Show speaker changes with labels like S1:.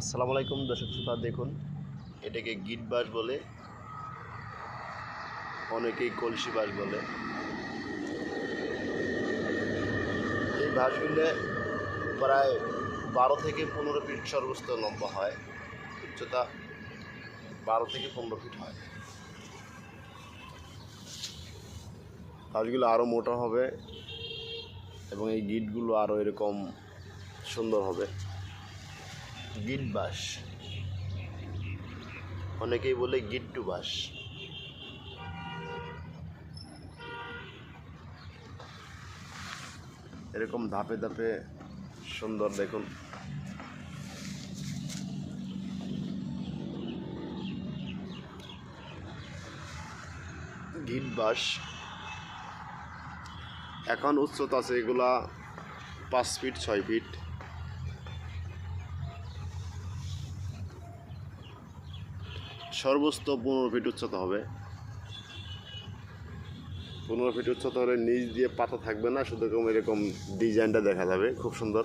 S1: আসসালামু আলাইকুম দর্শক শ্রোতা, দেখুন, এটাকে গিট বাস বলে, অনেকেই কলসি বাস বলে। এই বাসগুলো প্রায় বারো থেকে পনেরো ফিট সর্বোচ্চ লম্বা হয়, উচ্চতা বারো থেকে পনেরো ফিট হয়। বাসগুলো আরও মোটা হবে এবং এই গিটগুলো আরও এরকম সুন্দর হবে। গিট বাস অনেকেই বলে গিট্টু বাস এরকম ধাপে ধাপে সুন্দর, দেখুন। গিট বাস এখন উচ্চতা আছে এগুলা পাঁচ ফিট, ছয় ফিট। সর্বোচ্চ পনেরো ফিট উচ্চতা হবে। পনেরো ফিট উচ্চতা হলে নিচ দিয়ে পাতা থাকবে না, শুধু এরকম ডিজাইনটা দেখা যাবে। খুব সুন্দর।